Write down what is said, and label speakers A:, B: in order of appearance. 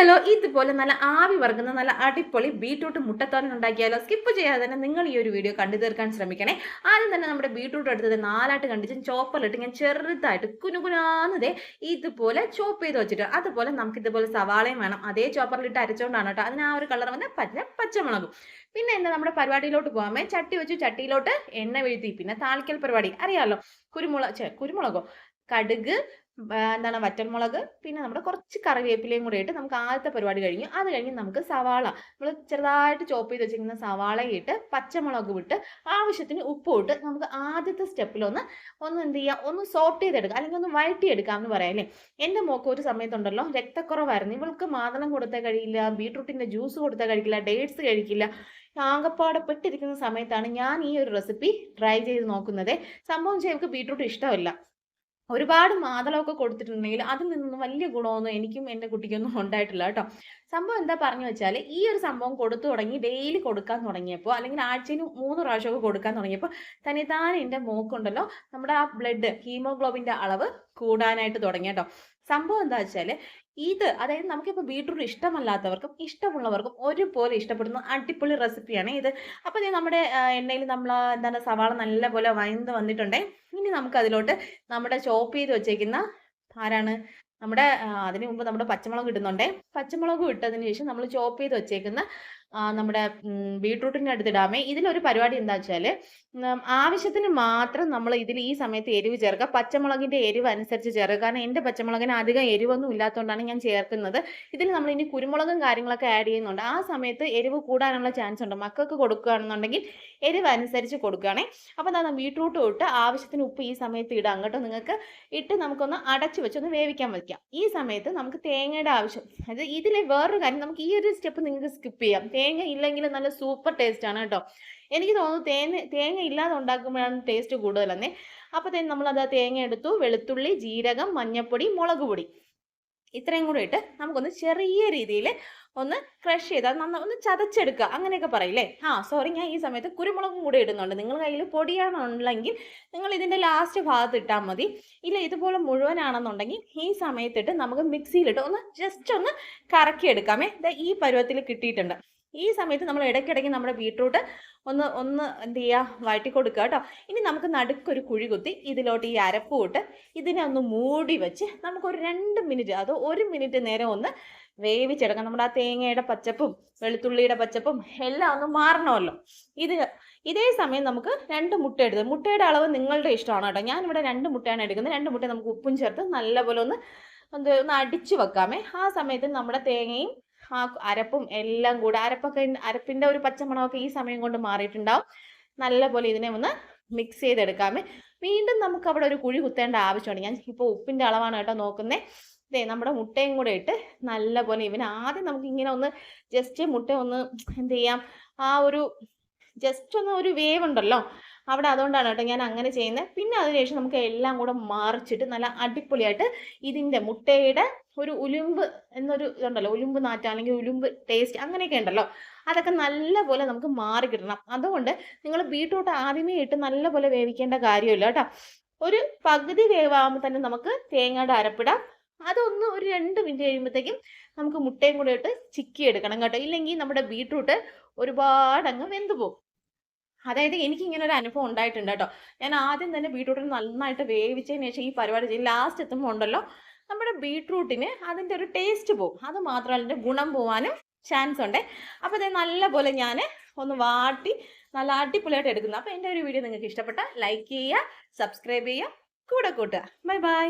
A: Hello ഇതുപോലെ നല്ല ആവി വറുക്കുന്ന നല്ല അടിപൊളി ബീട്രൂട്ട് മുട്ടത്തോരൻ ഉണ്ടാക്കിയാലോ സ്കിപ്പ് ചെയ്യാതെ തന്നെ നിങ്ങൾ ഈ ഒരു വീഡിയോ കണ്ടു തീർക്കാൻ ശ്രമിക്കണേ. ആദ്യം തന്നെ നമ്മുടെ ബീട്രൂട്ട് എടുത്തത് നാലായിട്ട് കണ്ടിച്ച് ചോപ്പറിലിട്ട് ഞാൻ ചെറുതായിട്ട് കുനുകുനാന്നതേ ഇതുപോലെ ചോപ്പ് ചെയ്ത് വെച്ചിട്ട് അതുപോലെ നമുക്ക് ഇതുപോലെ സവാളയും വേണം. അതേ ചോപ്പറിലിട്ട് അരച്ചുകൊണ്ടാണ് കേട്ടോ. അതിന് ആ ഒരു കളർ വന്ന പച്ച പച്ചമുളകും. പിന്നെ എന്താ നമ്മുടെ പരിപാടിയിലോട്ട് പോകാമേ ചട്ടി വെച്ചു ചട്ടിയിലോട്ട് എണ്ണ വീഴ്ത്തി. പിന്നെ താളിക്കൽ പരിപാടി. അറിയാമല്ലോ കുരുമുളക് കുരുമുളകോ? കടുക് എന്താണ് വറ്റൽമുളക് പിന്നെ നമ്മുടെ കുറച്ച് കറിവേപ്പിലയും കൂടെ ഇട്ട് നമുക്ക് ആദ്യത്തെ പരിപാടി കഴിഞ്ഞു. അത് കഴിഞ്ഞ് നമുക്ക് സവാള. നമ്മൾ ചെറുതായിട്ട് ചോപ്പ് ചെയ്ത് വെച്ചിരിക്കുന്ന സവാള ഇട്ട് പച്ചമുളക് വിട്ട് ആവശ്യത്തിന് ഉപ്പ് ഇട്ട് നമുക്ക് ആദ്യത്തെ സ്റ്റെപ്പിലൊന്ന് ഒന്ന് എന്ത് ചെയ്യാം ഒന്ന് സോട്ട് ചെയ്തെടുക്കുക അല്ലെങ്കിൽ ഒന്ന് വഴറ്റിയെടുക്കാം എന്ന് പറയാം അല്ലേ? എന്റെ മോക്ക് ഒരു സമയത്തുണ്ടല്ലോ രക്തക്കുറവായിരുന്നു. ഇവൾക്ക് മാതളം കൊടുത്താൽ കഴിയില്ല ബീട്രൂട്ടിന്റെ ജ്യൂസ് കൊടുത്താൽ കഴിക്കില്ല ഡേറ്റ്സ് കഴിക്കില്ല. ആകപ്പാടെ പെട്ടിരിക്കുന്ന സമയത്താണ് ഞാൻ ഈ ഒരു റെസിപ്പി ട്രൈ ചെയ്ത് നോക്കുന്നത്. സംഭവം ചെയ്യുമ്പോൾ ബീട്രൂട്ട് ഇഷ്ടമല്ല. ഒരുപാട് മാതളമൊക്കെ കൊടുത്തിട്ടുണ്ടെങ്കിൽ അതിൽ നിന്നൊന്നും വലിയ ഗുണമൊന്നും എനിക്കും എന്റെ കുട്ടിക്കൊന്നും ഉണ്ടായിട്ടില്ല കേട്ടോ. സംഭവം എന്താ പറഞ്ഞു വെച്ചാൽ ഈ ഒരു സംഭവം കൊടുത്തു തുടങ്ങി ഡെയിലി കൊടുക്കാൻ തുടങ്ങിയപ്പോൾ അല്ലെങ്കിൽ ആഴ്ചയിൽ മൂന്ന് പ്രാവശ്യമൊക്കെ കൊടുക്കാൻ തുടങ്ങിയപ്പോൾ തനിതാൻ എന്റെ മോക്കുണ്ടല്ലോ നമ്മുടെ ആ ബ്ലഡ് ഹീമോഗ്ലോബിന്റെ അളവ് കൂടാനായിട്ട് തുടങ്ങി കേട്ടോ. സംഭവം എന്താ വെച്ചാൽ ഇത് അതായത് നമുക്കിപ്പോൾ ബീട്രൂട്ട് ഇഷ്ടമല്ലാത്തവർക്കും ഇഷ്ടമുള്ളവർക്കും ഒരുപോലെ ഇഷ്ടപ്പെടുന്ന അടിപൊളി റെസിപ്പിയാണ് ഇത്. അപ്പോൾ നമ്മുടെ എണ്ണയിൽ നമ്മൾ എന്താണ് സവാള നല്ലപോലെ വയന്ന് വന്നിട്ടുണ്ടേ. ഇനി നമുക്ക് അതിലോട്ട് നമ്മുടെ ചോപ്പ് ചെയ്ത് വെച്ചേക്കുന്ന ആരാണ്? നമ്മുടെ അതിനു മുമ്പ് നമ്മുടെ പച്ചമുളക് ഇടുന്നുണ്ടേ. പച്ചമുളക് ഇട്ടതിന് ശേഷം നമ്മൾ ചോപ്പ് ചെയ്ത് വെച്ചേക്കുന്ന നമ്മുടെ ബീട്രൂട്ടിന്റെ അടുത്ത് ഇടാമേ ഇതിലൊരു പരിപാടി എന്താ വെച്ചാൽ ആവശ്യത്തിന് മാത്രം നമ്മൾ ഇതിൽ ഈ സമയത്ത് എരിവ് ചേർക്കുക. പച്ചമുളകിന്റെ എരിവ് അനുസരിച്ച് ചേർക്കുക. കാരണം എന്റെ പച്ചമുളകിന് അധികം എരിവൊന്നും ഇല്ലാത്തതുകൊണ്ടാണ് ഞാൻ ചേർക്കുന്നത്. ഇതിൽ നമ്മൾ ഇനി കുരുമുളകും കാര്യങ്ങളൊക്കെ ആഡ് ചെയ്യുന്നുണ്ട്. ആ സമയത്ത് എരിവ് കൂടാനുള്ള ചാൻസ് ഉണ്ട്. മക്കൾക്ക് കൊടുക്കുകയാണെന്നുണ്ടെങ്കിൽ എരിവ് അനുസരിച്ച് കൊടുക്കുകയാണേ. അപ്പോൾ എന്താ ബീട്രൂട്ട് ഇട്ട് ആവശ്യത്തിന് ഉപ്പ് ഈ സമയത്ത് ഇടാം കേട്ടോ. നിങ്ങൾക്ക് ഇട്ട് നമുക്കൊന്ന് അടച്ചു വെച്ചൊന്ന് വേവിക്കാൻ വയ്ക്കാം ഈ സമയത്ത് നമുക്ക് തേങ്ങയുടെ ആവശ്യം. അതായത് ഇതിലെ വേറൊരു കാര്യം നമുക്ക് ഈ ഒരു സ്റ്റെപ്പ് നിങ്ങൾക്ക് സ്കിപ്പ് ചെയ്യാം. തേങ്ങ ഇല്ലെങ്കിൽ നല്ല സൂപ്പർ ടേസ്റ്റ് ആണ് കേട്ടോ. എനിക്ക് തോന്നുന്നു തേങ്ങ തേങ്ങ ഇല്ലാതെ ഉണ്ടാക്കുമ്പോഴാണ് ടേസ്റ്റ് കൂടുതലെന്നേ. അപ്പോൾ തന്നെ നമ്മളത് അത് തേങ്ങ എടുത്തു വെളുത്തുള്ളി ജീരകം മഞ്ഞൾപ്പൊടി മുളക് പൊടി. ഇത്രയും കൂടെ ഇട്ട് നമുക്കൊന്ന് ചെറിയ രീതിയിൽ ഒന്ന് ക്രഷ് ചെയ്ത് അത് ഒന്ന് ചതച്ചെടുക്കുക. അങ്ങനെയൊക്കെ പറയില്ലേ? ആ സോറി ഞാൻ ഈ സമയത്ത് കുരുമുളകും കൂടെ ഇടുന്നുണ്ട്. നിങ്ങൾ കയ്യിൽ പൊടിയാണെന്നുണ്ടെങ്കിൽ നിങ്ങൾ ഇതിന്റെ ലാസ്റ്റ് ഭാഗത്ത് ഇട്ടാൽ മതി. ഇല്ല ഇതുപോലെ മുഴുവനാണെന്നുണ്ടെങ്കിൽ ഈ സമയത്തിട്ട് നമുക്ക് മിക്സിയിലിട്ട് ഒന്ന് ജസ്റ്റ് ഒന്ന് കറക്കിയെടുക്കാമേ. ഇത് ഈ പരുവത്തിൽ കിട്ടിയിട്ടുണ്ട്. ഈ സമയത്ത് നമ്മൾ ഇടയ്ക്കിടയ്ക്ക് നമ്മുടെ ബീട്രൂട്ട് ഒന്ന് ഒന്ന് എന്ത് ചെയ്യുക വഴറ്റി കൊടുക്കുക കേട്ടോ. ഇനി നമുക്ക് നടുക്കൊരു കുഴി കുത്തി ഇതിലോട്ട് ഈ അരപ്പ് ഇട്ട് ഇതിനെ ഒന്ന് മൂടി വെച്ച് നമുക്കൊരു രണ്ട് മിനിറ്റ് അതോ ഒരു മിനിറ്റ് നേരം ഒന്ന് വേവിച്ചെടുക്കാം നമ്മുടെ ആ തേങ്ങയുടെ പച്ചപ്പും വെളുത്തുള്ളിയുടെ പച്ചപ്പും എല്ലാം ഒന്ന് മാറണമല്ലോ. ഇത് ഇതേ സമയം നമുക്ക് രണ്ട് മുട്ട എടുത്ത് മുട്ടയുടെ അളവ് നിങ്ങളുടെ ഇഷ്ടമാണ് കേട്ടോ. ഞാനിവിടെ രണ്ട് മുട്ടയാണ് എടുക്കുന്നത്. രണ്ട് മുട്ട നമുക്ക് ഉപ്പും ചേർത്ത് നല്ലപോലെ ഒന്ന് എന്ത് ഒന്ന് അടിച്ചു വെക്കാമേ. ആ സമയത്ത് നമ്മുടെ തേങ്ങയും ആ അരപ്പും എല്ലാം കൂടെ അരപ്പൊക്കെ അരപ്പിന്റെ ഒരു പച്ചമണമൊക്കെ ഈ സമയം കൊണ്ട് മാറിയിട്ടുണ്ടാവും. നല്ലപോലെ ഇതിനെ ഒന്ന് മിക്സ് ചെയ്തെടുക്കാമേ. വീണ്ടും നമുക്ക് അവിടെ ഒരു കുഴി കുത്തേണ്ട ആവശ്യമുണ്ട്. ഞാൻ ഇപ്പോൾ ഉപ്പിന്റെ അളവാണ് കേട്ടോ നോക്കുന്നത് ദേ നമ്മുടെ മുട്ടയും കൂടെ ഇട്ട് നല്ലപോലെ ഇവന് ആദ്യം നമുക്ക് ഇങ്ങനെ ഒന്ന് ജസ്റ്റ് മുട്ട ഒന്ന് എന്ത് ചെയ്യാം? ആ ഒരു ജസ്റ്റ് ഒന്ന് ഒരു വേവ് ഉണ്ടല്ലോ അവിടെ അതുകൊണ്ടാണ് കേട്ടോ ഞാൻ അങ്ങനെ ചെയ്യുന്നത്. പിന്നെ അതിനുശേഷം നമുക്ക് എല്ലാം കൂടെ മറിച്ചിട്ട് നല്ല അടിപൊളിയായിട്ട് ഇതിന്റെ മുട്ടയുടെ ഒരു ഉലുമ്പ് എന്നൊരു ഇതുണ്ടല്ലോ ഉലുമ്പ് നാറ്റ അല്ലെങ്കിൽ ഉലുമ്പ് ടേസ്റ്റ് അങ്ങനെയൊക്കെ ഉണ്ടല്ലോ അതൊക്കെ നല്ലപോലെ നമുക്ക് മാറി കിട്ടണം അതുകൊണ്ട് നിങ്ങൾ ബീട്രൂട്ട് ആദ്യമേ ഇട്ട് നല്ലപോലെ വേവിക്കേണ്ട കാര്യമില്ല കേട്ടോ. ഒരു പകുതി വേവാകുമ്പോൾ തന്നെ നമുക്ക് തേങ്ങയുടെ അരപ്പിടാം. അതൊന്ന് ഒരു രണ്ട് മിനിറ്റ് കഴിയുമ്പോഴത്തേക്കും നമുക്ക് മുട്ടയും കൂടെ ഇട്ട് ചിക്കി എടുക്കണം കേട്ടോ. ഇല്ലെങ്കിൽ നമ്മുടെ ബീട്രൂട്ട് ഒരുപാട് അങ്ങ് വെന്തു പോകും അതായത് എനിക്ക് ഇങ്ങനെ ഒരു അനുഭവം ഉണ്ടായിട്ടുണ്ട് കേട്ടോ ഞാൻ ആദ്യം തന്നെ ബീട്രൂട്ടിന് നന്നായിട്ട് വേവിച്ചതിന് ശേഷം ഈ പരിപാടി ചെയ്യും ലാസ്റ്റ് എത്തുമ്പോൾ ഉണ്ടല്ലോ നമ്മുടെ ബീട്രൂട്ടിന് അതിന്റെ ഒരു ടേസ്റ്റ് പോകും അത് മാത്രമല്ല അതിന്റെ ഗുണം പോവാനും ചാൻസ് ഉണ്ട്. അപ്പോൾ ഇത് നല്ലപോലെ ഞാൻ ഒന്ന് വാട്ടി നല്ല അടിപൊളിയായിട്ട് എടുക്കുന്നു. അപ്പോൾ എന്റെ ഒരു വീഡിയോ നിങ്ങൾക്ക് ഇഷ്ടപ്പെട്ട ലൈക്ക് ചെയ്യുക സബ്സ്ക്രൈബ് ചെയ്യുക കൂടെ കൂട്ടുക. Bye bye